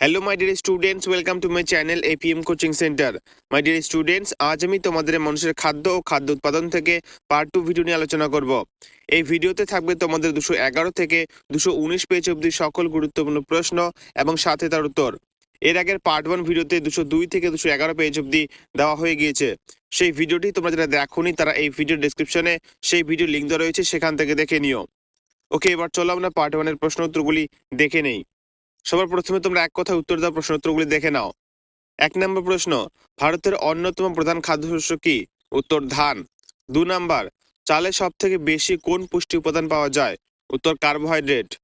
Hello my dear students welcome to my channel APM coaching centre my dear students আজ আমি তোমাদের মানুষের খাদ্য ও খাদ্য উৎপাদন থেকে পার্ট টু ভিডিও নিয়ে আলোচনা করব। এই ভিডিওতে থাকবে তোমাদের দুশো এগারো থেকে দুশো উনিশ পেজ অবধি সকল গুরুত্বপূর্ণ প্রশ্ন এবং সাথে তার উত্তর। এর আগের পার্ট ওয়ান ভিডিওতে দুশো দুই থেকে দুশো এগারো পেজ অবধি দেওয়া হয়ে গিয়েছে। সেই ভিডিওটি তোমরা যারা দেখোনি, তারা এই ভিডিও ডিসক্রিপশনে সেই ভিডিও লিঙ্ক দেওয়া রয়েছে, সেখান থেকে দেখে নিও। ওকে এবার চলো আমরা পার্ট ওয়ানের প্রশ্ন উত্তরগুলি দেখে নেই। সবার প্রথমে তোমরা এক কথা উত্তর দাও প্রশ্ন উত্তরগুলি দেখে নাও। এক নম্বর প্রশ্ন, ভারতের অন্যতম প্রধান খাদ্যশস্য কি? উত্তর, ধান। দু নাম্বার, চালে সব থেকে বেশি কোন পুষ্টি উপাদান পাওয়া যায়? উত্তর, কার্বোহাইড্রেট।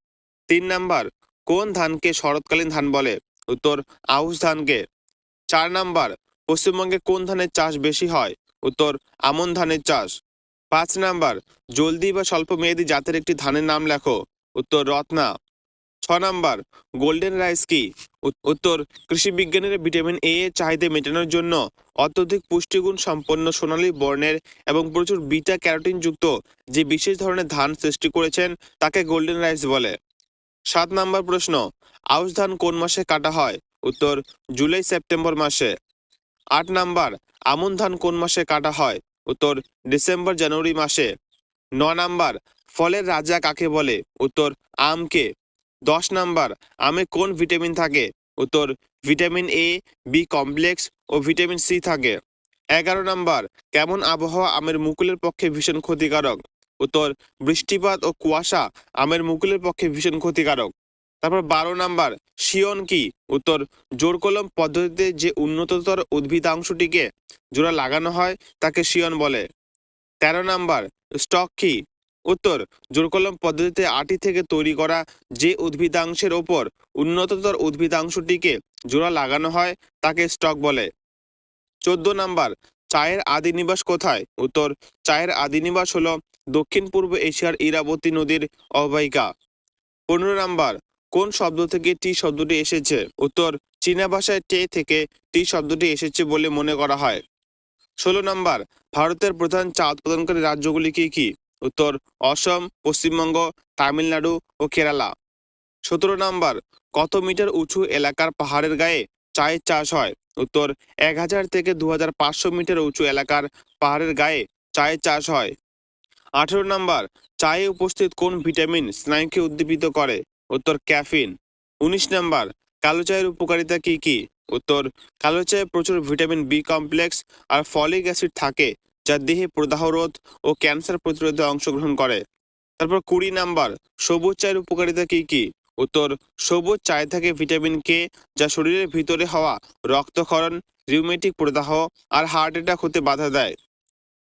তিন নাম্বার, কোন ধানকে শরৎকালীন ধান বলে? উত্তর, আউশ ধানকে। চার নাম্বার, পশ্চিমবঙ্গে কোন ধানের চাষ বেশি হয়? উত্তর, আমন ধানের চাষ। পাঁচ নাম্বার, জলদি বা স্বল্প মেয়াদী জাতের একটি ধানের নাম লেখো। উত্তর, রত্না। ছ নাম্বার গোল্ডেন রাইস কি? উত- উত্তর, কৃষি বিজ্ঞানের ভিটামিন এ এর চাহিদা মেটানোর জন্য অত্যধিক পুষ্টিগুণ সম্পন্ন সোনালী বর্ণের এবং প্রচুর বিটা ক্যারোটিন যুক্ত যে বিশেষ ধরনের ধান সৃষ্টি করেছেন, তাকে গোল্ডেন রাইস বলে। সাত নাম্বার প্রশ্ন, আউশ ধান কোন মাসে কাটা হয়? উত্তর, জুলাই সেপ্টেম্বর মাসে। আট নাম্বার, আমন ধান কোন মাসে কাটা হয়? উত্তর, ডিসেম্বর জানুয়ারি মাসে। ন নাম্বার, ফলের রাজা কাকে বলে? উত্তর, আমকে। দশ নাম্বার, আমে কোন ভিটামিন থাকে? উত্তর, ভিটামিন এ বি কমপ্লেক্স ও ভিটামিন সি থাকে। এগারো নাম্বার, কেমন আবহাওয়া আমের মুকুলের পক্ষে ভীষণ ক্ষতিকারক? উত্তর, বৃষ্টিপাত ও কুয়াশা আমের মুকুলের পক্ষে ভীষণ ক্ষতিকারক। তারপর বারো নাম্বার, শিয়ন কি? উত্তর, জোর কলম পদ্ধতিতে যে উন্নততর উদ্ভিদাংশটিকে জোড়া লাগানো হয়, তাকে শিয়ন বলে। তেরো নাম্বার, স্টক কি? উত্তর, জোরকলম পদ্ধতিতে আটি থেকে তৈরি করা যে উদ্ভিদাংশের ওপর উন্নততর উদ্ভিদাংশটিকে জোড়া লাগানো হয়, তাকে স্টক বলে। চোদ্দ নাম্বার, চায়ের আদি নিবাস কোথায়? উত্তর, চায়ের আদি নিবাস হলো দক্ষিণ পূর্ব এশিয়ার ইরাবতী নদীর অববাহিকা। পনেরো নাম্বার, কোন শব্দ থেকে টি শব্দটি এসেছে? উত্তর, চীনা ভাষায় টে থেকে টি শব্দটি এসেছে বলে মনে করা হয়। ষোলো নাম্বার, ভারতের প্রধান চা উৎপাদনকারী রাজ্যগুলি কি কি? উত্তর অসম, পশ্চিমবঙ্গ, তামিলনাড়ু ও কেরালা। সতেরো নাম্বার, কত মিটার উঁচু এলাকার পাহাড়ের গায়ে চায়ের চাষ হয়? উত্তর, এক হাজার থেকে দু হাজার পাঁচশো মিটার উঁচু এলাকার পাহাড়ের গায়ে চায়ের চাষ হয়। আঠেরো নাম্বার, চায়ে উপস্থিত কোন ভিটামিন স্নায়ুকে উদ্দীপিত করে? উত্তর, ক্যাফিন। উনিশ নাম্বার, কালো চায়ের উপকারিতা কি কি? উত্তর, কালো চায়ে প্রচুর ভিটামিন বি কমপ্লেক্স আর ফলিক অ্যাসিড থাকে। যা দেহে প্রদাহ রোধ ও ক্যান্সার প্রতিরোধে অংশগ্রহণ করে। তারপর কুড়ি নাম্বার, সবুজ চায়ের উপকারিতা কি কি? উত্তর, সবুজ চায়ে থাকে ভিটামিন কে যা শরীরের ভিতরে হওয়া রক্তক্ষরণ রিউমেটিক প্রদাহ আর হার্ট অ্যাটাক হতে বাধা দেয়।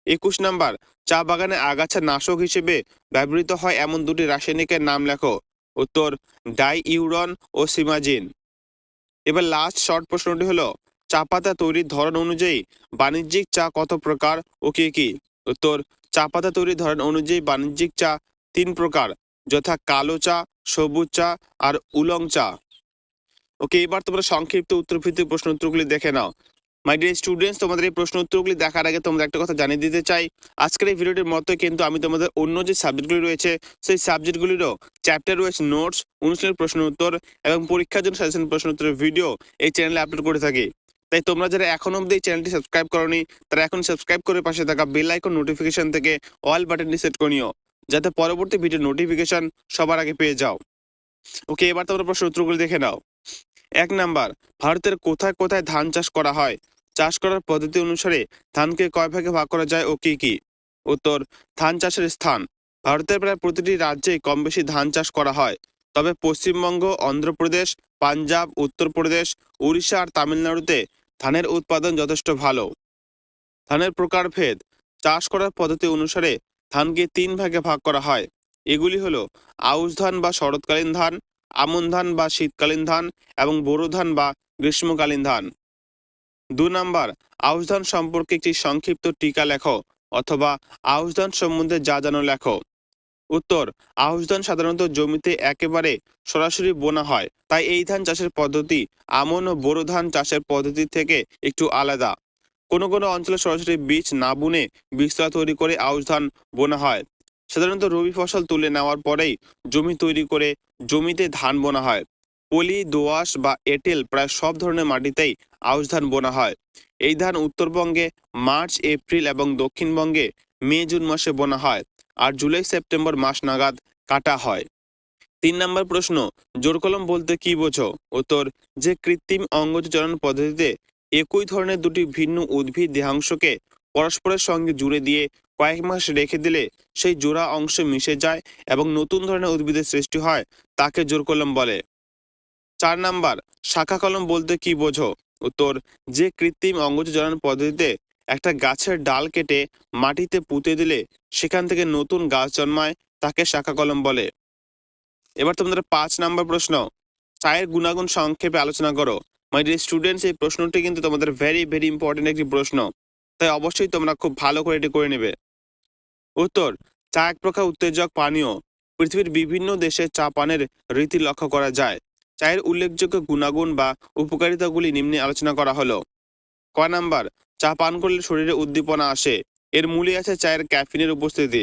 একুশ নাম্বার, চা বাগানে আগাছা নাশক হিসেবে ব্যবহৃত হয় এমন দুটি রাসায়নিকের নাম লেখো। উত্তর, ডাই ইউরন ও সিমাজিন। এবার লাস্ট শর্ট প্রশ্নটি হলো চা পাতা তৈরির ধরন অনুযায়ী বাণিজ্যিক চা কত প্রকার ও কি কি? উত্তর, চা পাতা তৈরির ধরন অনুযায়ী বাণিজ্যিক চা তিন প্রকার, যথা কালো চা, সবুজ চা আর উলং চা। ওকে, এবার তোমরা সংক্ষিপ্ত উত্তর ভিত্তিক প্রশ্ন উত্তরগুলি দেখে নাও। মাই ডিয়ার স্টুডেন্টস তোমাদের এই প্রশ্ন উত্তরগুলি দেখার আগে তোমরা একটা কথা জানিয়ে দিতে চাই। আজকের এই ভিডিওটির মতো কিন্তু আমি তোমাদের অন্য যে সাবজেক্টগুলি রয়েছে, সেই সাবজেক্টগুলিরও চ্যাপ্টার ওয়াইজ নোটস অনুষ্ঠানের প্রশ্ন উত্তর এবং পরীক্ষার জন্য সাজেশন প্রশ্ন উত্তরের ভিডিও এই চ্যানেলে আপলোড করে থাকি। তাই তোমরা যারা এখন এই চ্যানেলটি সাবস্ক্রাইব করনি, তারা এখন সাবস্ক্রাইব করে পাশে থাকা বেল আইকন নোটিফিকেশন থেকে অল বাটনটি সেট করে নিও, যাতে পরবর্তী ভিডিও নোটিফিকেশন সবার আগে পেয়ে যাও। ওকে এবার তোমরা প্রশ্ন উত্তরগুলি দেখে নাও। এক নাম্বার, ভারতের কোথায় কোথায় ধান চাষ করা হয়? চাষ করার পদ্ধতি অনুসারে ধানকে কয় ভাগে ভাগ করা যায় ও কি কি? উত্তর, ধান চাষের স্থান। ভারতের প্রায় প্রতিটি রাজ্যে কম বেশি ধান চাষ করা হয়। তবে পশ্চিমবঙ্গ, অন্ধ্রপ্রদেশ, পাঞ্জাব, উত্তরপ্রদেশ, উড়িষ্যা আর তামিলনাড়ুতে ধানের উৎপাদন যথেষ্ট ভালো। ধানের প্রকারভেদ, চাষ করার পদ্ধতি অনুসারে ধানকে তিন ভাগে ভাগ করা হয়। এগুলি হলো আউশ ধান বা শরৎকালীন ধান, আমন ধান বা শীতকালীন ধান এবং বোরো ধান বা গ্রীষ্মকালীন ধান। দু নম্বর, আউশ ধান সম্পর্কে একটি সংক্ষিপ্ত টিকা লেখো অথবা আউশ ধান সম্বন্ধে যা জানো লেখো। উত্তর, আউশ ধান সাধারণত জমিতে একেবারে সরাসরি বোনা হয়, তাই এই ধান চাষের পদ্ধতি আমন ও বোরো ধান চাষের পদ্ধতি থেকে একটু আলাদা। কোনো কোনো অঞ্চলে সরাসরি বীজ না বুনে বীজতলা তৈরি করে আউশ ধান বোনা হয়। সাধারণত রবি ফসল তুলে নেওয়ার পরেই জমি তৈরি করে জমিতে ধান বোনা হয়। পলি দোয়াশ বা এঁটেল প্রায় সব ধরনের মাটিতেই আউশ ধান বোনা হয়। এই ধান উত্তরবঙ্গে মার্চ, এপ্রিল এবং দক্ষিণবঙ্গে মে, জুন মাসে বোনা হয়। আর জুলাই সেপ্টেম্বর মাস নাগাদ কাটা হয়। তিন নম্বর প্রশ্ন জোরকলম বলতে কি বোঝো? উত্তর, যে কৃত্রিম অঙ্গজনন পদ্ধতিতে একই ধরনের দুটি ভিন্ন উদ্ভিদ দেহাংশকে পরস্পরের সঙ্গে জুড়ে দিয়ে কয়েক মাস রেখে দিলে সেই জোড়া অংশ মিশে যায় এবং নতুন ধরনের উদ্ভিদের সৃষ্টি হয়, তাকে জোরকলম বলে। চার নাম্বার, শাখা কলম বলতে কি বোঝো? উত্তর, যে কৃত্রিম অঙ্গজনন পদ্ধতিতে একটা গাছের ডাল কেটে মাটিতে পুঁতে দিলে সেখান থেকে নতুন গাছ জন্মায়, তাকে শাখা কলম বলে। এবার তোমাদের পাঁচ নাম্বার প্রশ্ন। চায়ের গুণাগুণ সংক্ষেপে আলোচনা করো। মাই ডিয়ার স্টুডেন্টস এই প্রশ্নটি কিন্তু তোমাদের ভেরি ভেরি ইম্পর্টেন্ট একটি প্রশ্ন। তাই অবশ্যই তোমরা খুব ভালো করে এটি করে নেবে। উত্তর, চা এক প্রকার উত্তেজক পানীয়। পৃথিবীর বিভিন্ন দেশে চা পানের রীতি লক্ষ্য করা যায়। চায়ের উল্লেখযোগ্য গুণাগুণ বা উপকারিতাগুলি নিম্নে আলোচনা করা হলো। ক নাম্বার চা পান করলে শরীরে উদ্দীপনা আসে। এর মূলে আছে চায়ের ক্যাফিনের উপস্থিতি।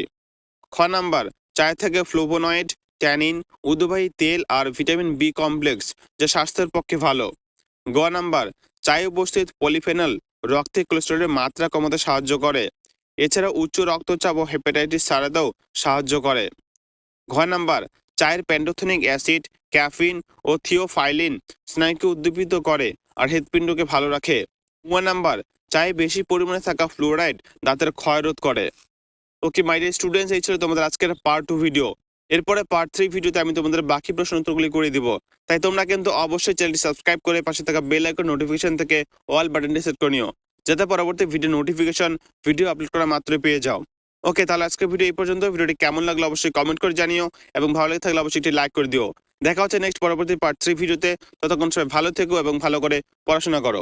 খ নাম্বার, চায় থেকে ফ্লোভোনয়েড ট্যানিন উদ্বাহী তেল আর ভিটামিন বি কমপ্লেক্স, যা স্বাস্থ্যের পক্ষে ভালো। গ নাম্বার, চায়ে উপস্থিত পলিফেনল, রক্তে কোলেস্টেরলের মাত্রা কমাতে সাহায্য করে। এছাড়া উচ্চ রক্তচাপ ও হেপাটাইটিস সারাতেও সাহায্য করে। ঘ নাম্বার, চায়ের প্যান্ডোথেনিক অ্যাসিড, ক্যাফিন ও থিওফাইলিন স্নায়ুকে উদ্দীপিত করে আর হৃৎপিণ্ডকে ভালো রাখে। উ নাম্বার চায়ে বেশি পরিমাণে থাকা ফ্লোরাইড দাঁতের ক্ষয় রোধ করে। ওকে মাই ডিয়ার স্টুডেন্টস এই ছিল তোমাদের আজকের পার্ট টু ভিডিও এরপরে পার্ট থ্রি ভিডিওতে আমি তোমাদের বাকি প্রশ্ন উত্তরগুলি করে দিব। তাই তোমরা কিন্তু অবশ্যই চ্যানেলটি সাবস্ক্রাইব করে পাশে থাকা বেল আইকন নোটিফিকেশন থেকে অল বাটনটি সেট করে নিও, যাতে পরবর্তী ভিডিও নোটিফিকেশন ভিডিও আপলোড করা মাত্রই পেয়ে যাও। ওকে তাহলে আজকের ভিডিও এই পর্যন্ত। ভিডিওটি কেমন লাগল অবশ্যই কমেন্ট করে জানিও, এবং ভালো লেগে থাকলে অবশ্যই একটি লাইক করে দিও। দেখা হচ্ছে নেক্সট পরবর্তী পার্ট থ্রি ভিডিওতে ততক্ষণ সবাই ভালো থেকো এবং ভালো করে পড়াশোনা করো।